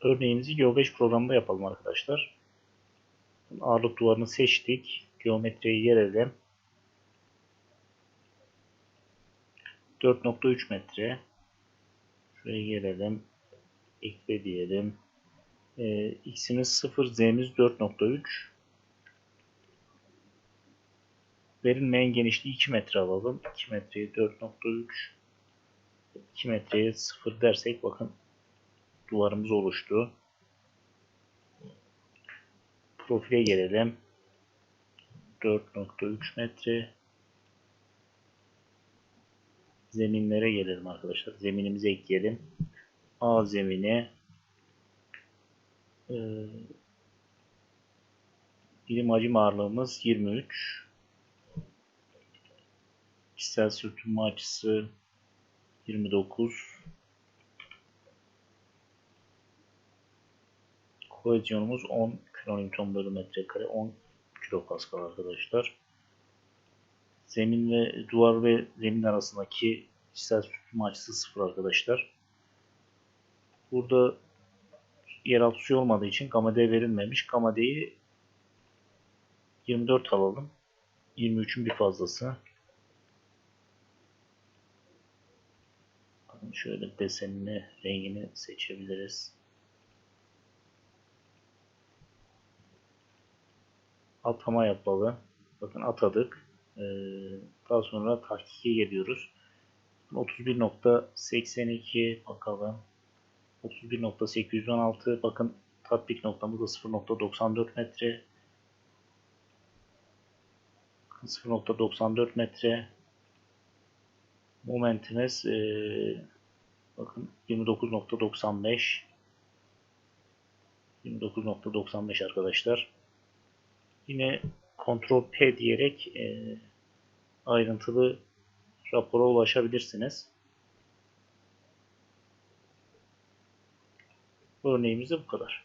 Örneğimizi Geo5 programında yapalım arkadaşlar. Ağırlık duvarını seçtik. Geometriyi gelelim. 4.3 metre. Şuraya gelelim. Ekle diyelim. Ee, x'imiz 0, z'miz 4.3. Verilmeyen genişliği 2 metre alalım. 2 metreye 4.3 2 metreye 0 dersek bakın duvarımız oluştu. Profile gelelim. 4.3 metre. Zeminlere gelelim arkadaşlar. Zeminimizi ekleyelim. A zemini e, birim hacim ağırlığımız 23 kişisel sürtünme açısı 29 kohezyonumuz 10 kilonewton bölü metrekare 10 kilopascal arkadaşlar. Zemin ve duvar ve zemin arasındaki kişisel sürtünme açısı 0 arkadaşlar. Burada yeraltı suyu olmadığı için gamma D verilmemiş. Gamma D'yi 24 alalım. 23'ün bir fazlası. Şöyle desenini, rengini seçebiliriz. Atama yapalım. Bakın atadık. Ee, daha sonra tahkike geliyoruz. 31.82 bakalım. 31.816 bakın tatbik noktamız da 0.94 metre 0.94 metre momentimiz e, bakın 29.95 29.95 arkadaşlar yine kontrol P diyerek e, ayrıntılı rapora ulaşabilirsiniz. Örneğimiz de bu kadar.